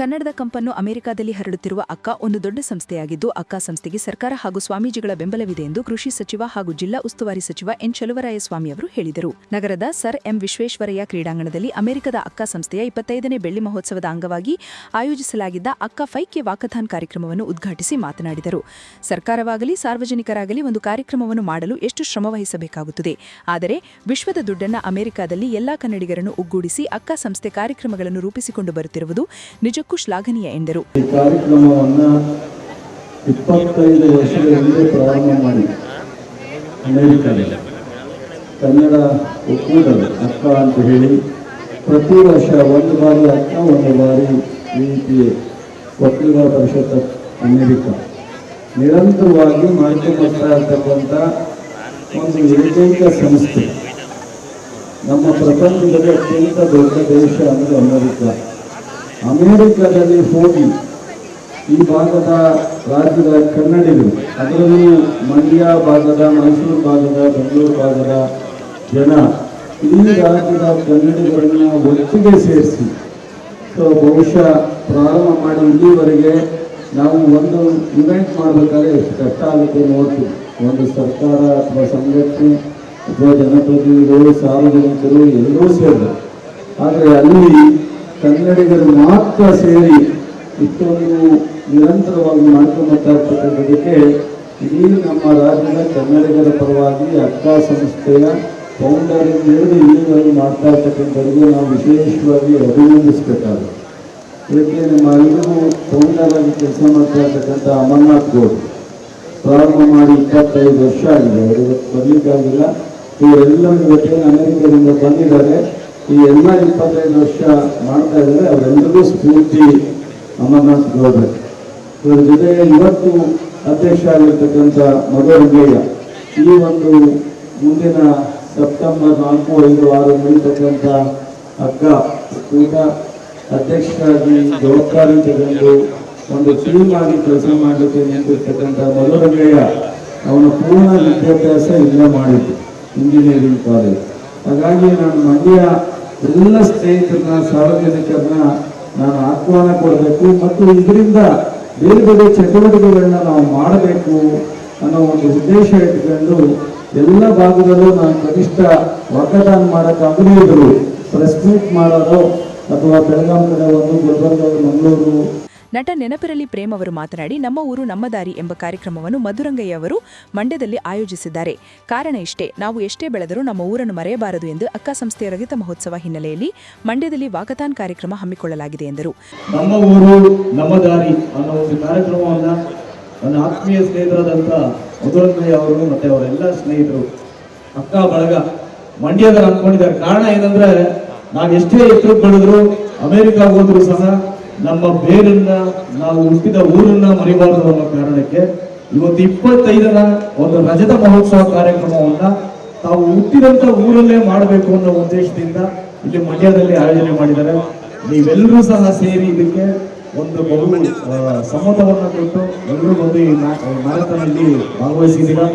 ಕನ್ನಡದ ಕಂಪನ್ನು ಅಮೆರಿಕಾದಲ್ಲಿ ಹರಡುತ್ತಿರುವ ಅಕ್ಕ ಒಂದು ದೊಡ್ಡ ಸಂಸ್ಥೆಯಾಗಿದ್ದು, ಅಕ್ಕ ಸಂಸ್ಥೆಗೆ ಸರ್ಕಾರ ಹಾಗೂ ಸ್ವಾಮೀಜಿಗಳ ಬೆಂಬಲವಿದೆ ಎಂದು ಕೃಷಿ ಸಚಿವ ಹಾಗೂ ಜಿಲ್ಲಾ ಉಸ್ತುವಾರಿ ಸಚಿವ ಎನ್ ಚಲುವರಾಯಸ್ವಾಮಿ ಅವರು ಹೇಳಿದರು. ನಗರದ ಸರ್ ಎಂ ವಿಶ್ವೇಶ್ವರಯ್ಯ ಕ್ರೀಡಾಂಗಣದಲ್ಲಿ ಅಮೆರಿಕದ ಅಕ್ಕ ಸಂಸ್ಥೆಯ ಇಪ್ಪತ್ತೈದನೇ ಬೆಳ್ಳಿ ಮಹೋತ್ಸವದ ಅಂಗವಾಗಿ ಆಯೋಜಿಸಲಾಗಿದ್ದ ಅಕ್ಕ ಫೈಕೆ ವಾಕಥಾನ್ ಕಾರ್ಯಕ್ರಮವನ್ನು ಉದ್ಘಾಟಿಸಿ ಮಾತನಾಡಿದರು. ಸರ್ಕಾರವಾಗಲಿ, ಸಾರ್ವಜನಿಕರಾಗಲಿ ಒಂದು ಕಾರ್ಯಕ್ರಮವನ್ನು ಮಾಡಲು ಎಷ್ಟು ಶ್ರಮವಹಿಸಬೇಕಾಗುತ್ತದೆ ಆದರೆ, ವಿಶ್ವದ ದುಡ್ಡನ್ನ ಅಮೆರಿಕಾದಲ್ಲಿ ಎಲ್ಲಾ ಕನ್ನಡಿಗರನ್ನು ಒಗ್ಗೂಡಿಸಿ ಅಕ್ಕ ಸಂಸ್ಥೆ ಕಾರ್ಯಕ್ರಮಗಳನ್ನು ರೂಪಿಸಿಕೊಂಡು ಬರುತ್ತಿರುವುದು ನಿಜಕ್ಕೂ ಶ್ಲಾಘನೀಯ ಎಂದರು ಇಪ್ಪತ್ತೈದು ಪ್ರಾರಂಭ ಕನ್ನಡ ಒಕ್ಕೂಟದ ಅಕ್ಕ ಅಂತ ಹೇಳಿ ಪ್ರತಿ ವರ್ಷ ಒಂದು ಬಾರಿ ಅಕ್ಕ, ಒಂದು ಬಾರಿ ಈ ರೀತಿ ಒಕ್ಕಲಿಗರ ಪರಿಷತ್ ಅಮೆರಿಕ. ನಿರಂತರವಾಗಿ ಮಾಡ್ಕೊಂಡ್ಬರ್ತಾ ಇರ್ತಕ್ಕಂಥ ಒಂದು ಏಕೈಕ ಸಂಸ್ಥೆ. ನಮ್ಮ ಪ್ರಪಂಚದಲ್ಲಿ ಅತ್ಯಂತ ದೊಡ್ಡ ದೇಶ ಅಂದರೆ ಅಮೆರಿಕ. ಅಮೆರಿಕದಲ್ಲಿ ಹೋಗಿ ಈ ಭಾಗದ ರಾಜ್ಯದ ಕನ್ನಡಿಗರು, ಅದರಲ್ಲೂ ಮಂಡ್ಯ ಭಾಗದ, ಮೈಸೂರು ಭಾಗದ, ಬೆಂಗಳೂರು ಭಾಗದ ಜನ ಈ ರಾಜ್ಯದ ಕನ್ನಡಿಗರನ್ನ ಒಟ್ಟಿಗೆ ಸೇರಿಸಿ, ಸೊ ಬಹುಶಃ ಪ್ರಾರಂಭ ಮಾಡಿ ಇಲ್ಲಿವರೆಗೆ ನಾವು ಒಂದು ಇವೆಂಟ್ ಮಾಡಬೇಕಾದ್ರೆ ಎಷ್ಟು ಕಷ್ಟ ಆಗುತ್ತೆ ನೋಡ್ತೀವಿ. ಒಂದು ಸರ್ಕಾರ ಅಥವಾ ಸಂಘಟನೆ ಅಥವಾ ಜನಪ್ರತಿನಿಧಿಗಳು, ಸಾರ್ವಜನಿಕರು ಎಲ್ಲರೂ ಸೇರಿದರು ಆದರೆ ಅಲ್ಲಿ ಕನ್ನಡಿಗರು ಮಾತ್ರ ಸೇರಿ ಇಷ್ಟೊಂದು ನಿರಂತರವಾಗಿ ಮಾಡ್ಕೊಂಡ್ಬರ್ತಾ ಇರ್ತಕ್ಕಂಥದಕ್ಕೆ ಇಡೀ ನಮ್ಮ ರಾಜ್ಯದ ಕನ್ನಡಿಗರ ಪರವಾಗಿ ಅಕ್ಕ ಸಂಸ್ಥೆಯ ಫೌಂಡರ್ ಹಿಡಿದು ಇಲ್ಲಿವರೆಗೂ ಮಾಡ್ತಾ ಇರ್ತಕ್ಕಂಥವ್ರಿಗೆ ನಾವು ವಿಶೇಷವಾಗಿ ಅಭಿನಂದಿಸಬೇಕಾಗುತ್ತೆ ಇದಕ್ಕೆ ನಮ್ಮ ಇನ್ನೂ ಫೌಂಡರ್ ಆಗಿ ಕೆಲಸ ಮಾಡ್ತಾ ಇರ್ತಕ್ಕಂಥ ಅಮರ್ನಾಥ್ ಗೌಡ್ ಪ್ರಾರಂಭ ಮಾಡಿ ಇಪ್ಪತ್ತೈದು ವರ್ಷ ಆಗಿದೆ. ಅವರು ಬರ್ಲಿಕ್ಕಾಗಿಲ್ಲ. ಇವರೆಲ್ಲರ ಜೊತೆ ಅನೇಕರಿಂದ ಬಂದಿದ್ದಾರೆ. ಈ ಎಲ್ಲ ಇಪ್ಪತ್ತೈದು ವರ್ಷ ಮಾಡ್ತಾ ಇದ್ದಾರೆ ಅವರೆಲ್ಲರಿಗೂ ಸ್ಫೂರ್ತಿ ಅಮರ್ನಾಥ್ ಗೌಡ್ರೆ. ಇವರ ಜೊತೆಗೆ ಇವತ್ತು ಅಧ್ಯಕ್ಷ ಆಗಿರ್ತಕ್ಕಂಥ ಮಧುರಂಗಯ್ಯ ಈ ಒಂದು ಮುಂದಿನ ಸೆಪ್ಟೆಂಬರ್ ನಾಲ್ಕು, ಐದು, ಆರು ನಡೀತಕ್ಕಂಥ ಅಕ್ಕ ಕೂಟ ಅಧ್ಯಕ್ಷರಾಗಿ ಜವಾಬ್ದಾರಿ ತಗೊಂಡು ಒಂದು ಟೀಮ್ ಆಗಿ ಕೆಲಸ ಮಾಡಲಿಕ್ಕೆ ನಿಂತಿರ್ತಕ್ಕಂಥ ಮಧುರಂಗಯ್ಯ ಅವನ ಪೂರ್ಣ ವಿದ್ಯಾಭ್ಯಾಸ ಇಲ್ಲ ಮಾಡಿದ್ದು ಇಂಜಿನಿಯರಿಂಗ್ ಕಾಲೇಜ್ ಹಾಗಾಗಿ ನಾನು ಮಂಡ್ಯ ಎಲ್ಲ ಸ್ನೇಹಿತರನ್ನ, ಸಾರ್ವಜನಿಕರನ್ನ ನಾನು ಆಹ್ವಾನ ಕೊಡಬೇಕು. ಮತ್ತು ಇದರಿಂದ ಬೇರೆ ಬೇರೆ ಚಟುವಟಿಕೆಗಳನ್ನ ನಾವು ಮಾಡಬೇಕು ಅನ್ನೋ ಒಂದು ಉದ್ದೇಶ ಇಟ್ಕೊಂಡು ಎಲ್ಲ ಭಾಗದಲ್ಲೂ ನಾನು ಕನಿಷ್ಠ ಒಕ್ಕದಾನ ಮಾಡೋಕ್ಕಾಗದೇ ಇದ್ರು ಪ್ರೆಸ್ ಮೀಟ್ ಮಾಡೋದು ಅಥವಾ ಬೆಳಗಾಂ ಕಡೆ ಒಂದು ಗುಲ್ಬರ್ಗ, ಮಂಗಳೂರು ನಟ ನೆನಪಿರಲಿ ಪ್ರೇಮ್ ಅವರು ಮಾತನಾಡಿ, ನಮ್ಮ ಊರು ನಮ್ಮ ದಾರಿ ಎಂಬ ಕಾರ್ಯಕ್ರಮವನ್ನು ಮಧುರಂಗಯ್ಯ ಅವರು ಮಂಡ್ಯದಲ್ಲಿ ಆಯೋಜಿಸಿದ್ದಾರೆ. ಕಾರಣ ಇಷ್ಟೇ, ನಾವು ಎಷ್ಟೇ ಬೆಳೆದರೂ ನಮ್ಮ ಊರನ್ನು ಮರೆಯಬಾರದು ಎಂದು ಅಕ್ಕ ಸಂಸ್ಥೆಯ ರಗಿತ ಮಹೋತ್ಸವ ಹಿನ್ನೆಲೆಯಲ್ಲಿ ಮಂಡ್ಯದಲ್ಲಿ ವಾಕಥಾನ್ ಕಾರ್ಯಕ್ರಮ ಹಮ್ಮಿಕೊಳ್ಳಲಾಗಿದೆ ಎಂದರು. ನಮ್ಮ ಊರು, ನಮ್ಮ ದಾರಿ ಅನ್ನೋ ಒಂದು ಕಾರ್ಯಕ್ರಮವನ್ನ ನನ್ನ ಆತ್ಮೀಯ ಸ್ನೇಹಿತರಾದಂಥ ಮಧುರಂಗಯ್ಯ ಅವರು ಮತ್ತೆ ಅವರೆಲ್ಲ ಸ್ನೇಹಿತರು, ಅಕ್ಕ, ಬಳಗ ಮಂಡ್ಯದಲ್ಲಿ ಅಂದ್ಕೊಂಡಿದ್ದಾರೆ. ಕಾರಣ ಏನಂದ್ರೆ ನಾವು ಎಷ್ಟೇ ಎತ್ತರಕ್ಕೆ ಬೆಳೆದ್ರು ಅಮೆರಿಕ ಹೋದ್ರು ಸಹ ನಮ್ಮ ಬೇರನ್ನ ನಾವು ಹುಟ್ಟಿದ ಊರನ್ನ ಮರಿಬಾರದು ಅನ್ನೋ ಕಾರಣಕ್ಕೆ ಇವತ್ತು ಇಪ್ಪತ್ತೈದರ ಒಂದು ರಜತ ಮಹೋತ್ಸವ ಕಾರ್ಯಕ್ರಮವನ್ನ ತಾವು ಹುಟ್ಟಿದಂತ ಊರಲ್ಲೇ ಮಾಡಬೇಕು ಅನ್ನೋ ಉದ್ದೇಶದಿಂದ ಇಲ್ಲಿ ಮಂಡ್ಯದಲ್ಲಿ ಆಯೋಜನೆ ಮಾಡಿದ್ದಾರೆ. ನೀವೆಲ್ಲರೂ ಸಹ ಸೇರಿ ಇದಕ್ಕೆ ಒಂದು ಬಹು ಸಮ್ಮತವನ್ನು ಕೊಟ್ಟು ಎಲ್ಲರೂ ಬಂದು ಈ ಮ್ಯಾರಥಾನಲ್ಲಿ ಭಾಗವಹಿಸಿದ್ದೀರಾ?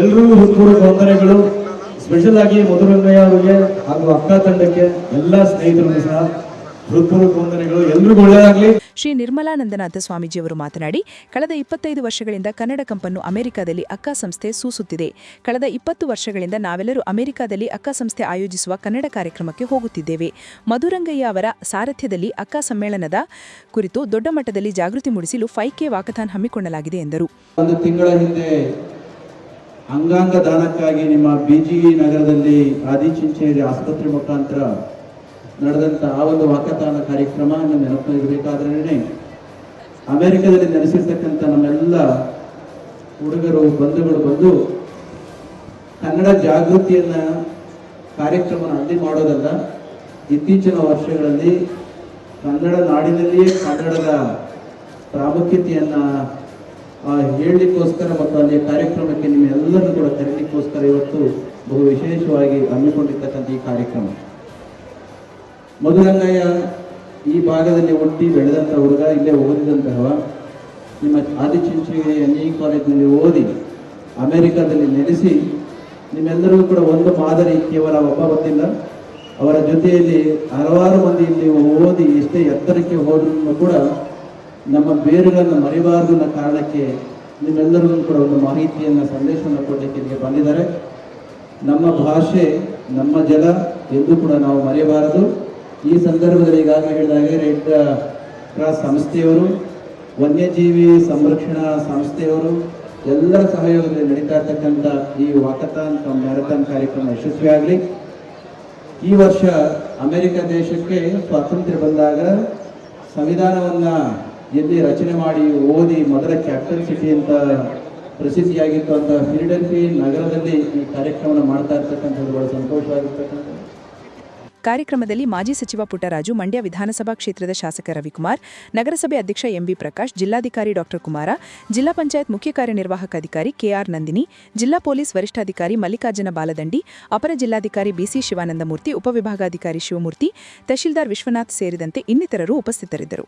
ಎಲ್ಲರೂ ಹೃತ್ಪೂರ್ವಕ ತೊಂದರೆಗಳು ಸ್ಪೆಷಲ್ ಆಗಿ ಮಧುರಂಗಯ್ಯ ಅವರಿಗೆ ಹಾಗೂ ಅಕ್ಕ ತಂಡಕ್ಕೆ ಎಲ್ಲ ಸ್ನೇಹಿತರಿಗೂ ಸಹ ಶ್ರೀ ನಿರ್ಮಲಾನಂದನಾಥ ಸ್ವಾಮೀಜಿಯವರು ಮಾತನಾಡಿ ಕಳೆದ ಇಪ್ಪತ್ತೈದು ವರ್ಷಗಳಿಂದ ಕನ್ನಡ ಕಂಪನ್ನು ಅಮೆರಿಕಾದಲ್ಲಿ ಅಕ್ಕ ಸಂಸ್ಥೆ ಸೂಸುತ್ತಿದೆ. ಕಳೆದ ಇಪ್ಪತ್ತು ವರ್ಷಗಳಿಂದ ನಾವೆಲ್ಲರೂ ಅಮೆರಿಕಾದಲ್ಲಿ ಅಕ್ಕ ಸಂಸ್ಥೆ ಆಯೋಜಿಸುವ ಕನ್ನಡ ಕಾರ್ಯಕ್ರಮಕ್ಕೆ ಹೋಗುತ್ತಿದ್ದೇವೆ. ಮಧುರಂಗಯ್ಯ ಅವರ ಸಾರಥ್ಯದಲ್ಲಿ ಅಕ್ಕ ಸಮ್ಮೇಳನದ ಕುರಿತು ದೊಡ್ಡ ಮಟ್ಟದಲ್ಲಿ ಜಾಗೃತಿ ಮೂಡಿಸಲು ಫೈಕೆ ವಾಕಥಾನ್ ಹಮ್ಮಿಕೊಳ್ಳಲಾಗಿದೆ ಎಂದರು. ಒಂದು ತಿಂಗಳ ಹಿಂದೆ ಅಂಗಾಂಗ ದಾನಕ್ಕಾಗಿ ನಿಮ್ಮ ಬಿಜಿಇ ನಗರದಲ್ಲಿ ಆದಿಚುಂಚೇರಿ ಆಸ್ಪತ್ರೆ ಮುಖಾಂತರ ನಡೆದಂಥ ಆ ಒಂದು ವಾಕತಾನ ಕಾರ್ಯಕ್ರಮ ನೆನಪು ಇರಬೇಕಾದ್ರೆ ಅಮೆರಿಕದಲ್ಲಿ ನೆಲೆಸಿರ್ತಕ್ಕಂಥ ನಮ್ಮೆಲ್ಲ ಹುಡುಗರು, ಬಂಧುಗಳು ಬಂದು ಕನ್ನಡ ಜಾಗೃತಿಯನ್ನ ಕಾರ್ಯಕ್ರಮ ಅಲ್ಲಿ ಮಾಡೋದಲ್ಲ, ಇತ್ತೀಚಿನ ವರ್ಷಗಳಲ್ಲಿ ಕನ್ನಡ ನಾಡಿನಲ್ಲಿಯೇ ಕನ್ನಡದ ಪ್ರಾಮುಖ್ಯತೆಯನ್ನ ಹೇಳಲಿಕ್ಕೋಸ್ಕರ ಮತ್ತು ಅಲ್ಲಿ ಕಾರ್ಯಕ್ರಮಕ್ಕೆ ನಿಮ್ಮೆಲ್ಲರನ್ನು ಕೂಡ ಕರೀಲಿಕ್ಕೋಸ್ಕರ ಇವತ್ತು ಬಹು ವಿಶೇಷವಾಗಿ ಹಮ್ಮಿಕೊಂಡಿರ್ತಕ್ಕಂಥ ಈ ಕಾರ್ಯಕ್ರಮ. ಮಧುರಂಗಯ್ಯ ಈ ಭಾಗದಲ್ಲಿ ಹುಟ್ಟಿ ಬೆಳೆದಂಥ ಹುಡುಗ ಇಲ್ಲೇ ಓದಿದಂತಹ ನಿಮ್ಮ ಆದಿಚುಂಚನಗಿರಿ ಎನ್ ಇ ಕಾಲೇಜಿನಲ್ಲಿ ಓದಿ ಅಮೆರಿಕದಲ್ಲಿ ನೆಲೆಸಿ ನಿಮ್ಮೆಲ್ಲರಿಗೂ ಕೂಡ ಒಂದು ಮಾದರಿ ಕೇವಲ ಒಬ್ಬ ಗೊತ್ತಿಲ್ಲ ಅವರ ಜೊತೆಯಲ್ಲಿ ಹಲವಾರು ಮಂದಿ ಇಲ್ಲಿ ಓದಿ ಎಷ್ಟೇ ಎತ್ತರಕ್ಕೆ ಹೋದ್ರೂ ಕೂಡ ನಮ್ಮ ಬೇರುಗಳನ್ನು ಮರಿಬಾರದು ಅನ್ನೋ ಕಾರಣಕ್ಕೆ ನಿಮ್ಮೆಲ್ಲರಿಗೂ ಕೂಡ ಒಂದು ಮಾಹಿತಿಯನ್ನು, ಸಂದೇಶವನ್ನು ಕೊಡಲಿಕ್ಕೆ ಇಲ್ಲಿಗೆ ಬಂದಿದ್ದಾರೆ. ನಮ್ಮ ಭಾಷೆ, ನಮ್ಮ ಜಲ ಎಂದು ಕೂಡ ನಾವು ಮರೆಯಬಾರದು ಈ ಸಂದರ್ಭದಲ್ಲಿ ಈಗಾಗಲೇ ಹೇಳಿದಾಗೆ ರೆಡ್ ಕ್ರಾಸ್ ಸಂಸ್ಥೆಯವರು, ವನ್ಯಜೀವಿ ಸಂರಕ್ಷಣಾ ಸಂಸ್ಥೆಯವರು ಎಲ್ಲರ ಸಹಯೋಗದಲ್ಲಿ ನಡೀತಾ ಇರ್ತಕ್ಕಂಥ ಈ ವಾಕಥಾನ್ ಮ್ಯಾರಥಾನ್ ಕಾರ್ಯಕ್ರಮ ಯಶಸ್ವಿಯಾಗಲಿ ಈ ವರ್ಷ ಅಮೆರಿಕ ದೇಶಕ್ಕೆ ಸ್ವಾತಂತ್ರ್ಯ ಬಂದಾಗ ಸಂವಿಧಾನವನ್ನು ಎಲ್ಲಿ ರಚನೆ ಮಾಡಿ ಓದಿ ಮೊದಲ ಕ್ಯಾಪಿಟಲ್ ಸಿಟಿ ಅಂತ ಪ್ರಸಿದ್ಧಿಯಾಗಿತ್ತು ಅಂತ ಫಿಲಿಡೆಲ್ಫಿ ನಗರದಲ್ಲಿ ಈ ಕಾರ್ಯಕ್ರಮವನ್ನು ಮಾಡ್ತಾ ಇರ್ತಕ್ಕಂಥದ್ದು ಬಹಳ ಸಂತೋಷವಾಗಿರ್ತಕ್ಕಂಥದ್ದು. ಕಾರ್ಯಕ್ರಮದಲ್ಲಿ ಮಾಜಿ ಸಚಿವ ಪುಟ್ಟರಾಜು, ಮಂಡ್ಯ ವಿಧಾನಸಭಾ ಕ್ಷೇತ್ರದ ಶಾಸಕ ರವಿಕುಮಾರ್, ನಗರಸಭೆ ಅಧ್ಯಕ್ಷ ಎಂಬಿ ಪ್ರಕಾಶ್, ಜಿಲ್ಲಾಧಿಕಾರಿ ಡಾಕ್ಟರ್ ಕುಮಾರ, ಜಿಲ್ಲಾ ಪಂಚಾಯತ್ ಮುಖ್ಯ ಕಾರ್ಯನಿರ್ವಾಹಕ ಅಧಿಕಾರಿ ಕೆಆರ್ ನಂದಿನಿ, ಜಿಲ್ಲಾ ಪೊಲೀಸ್ ವರಿಷ್ಠಾಧಿಕಾರಿ ಮಲ್ಲಿಕಾರ್ಜುನ ಬಾಲದಂಡಿ, ಅಪರ ಜಿಲ್ಲಾಧಿಕಾರಿ ಬಿಸಿ ಶಿವಾನಂದಮೂರ್ತಿ, ಉಪವಿಭಾಗಾಧಿಕಾರಿ ಶಿವಮೂರ್ತಿ, ತಹಶೀಲ್ದಾರ್ ವಿಶ್ವನಾಥ್ ಸೇರಿದಂತೆ ಇನ್ನಿತರರು ಉಪಸ್ಥಿತರಿದ್ದರು.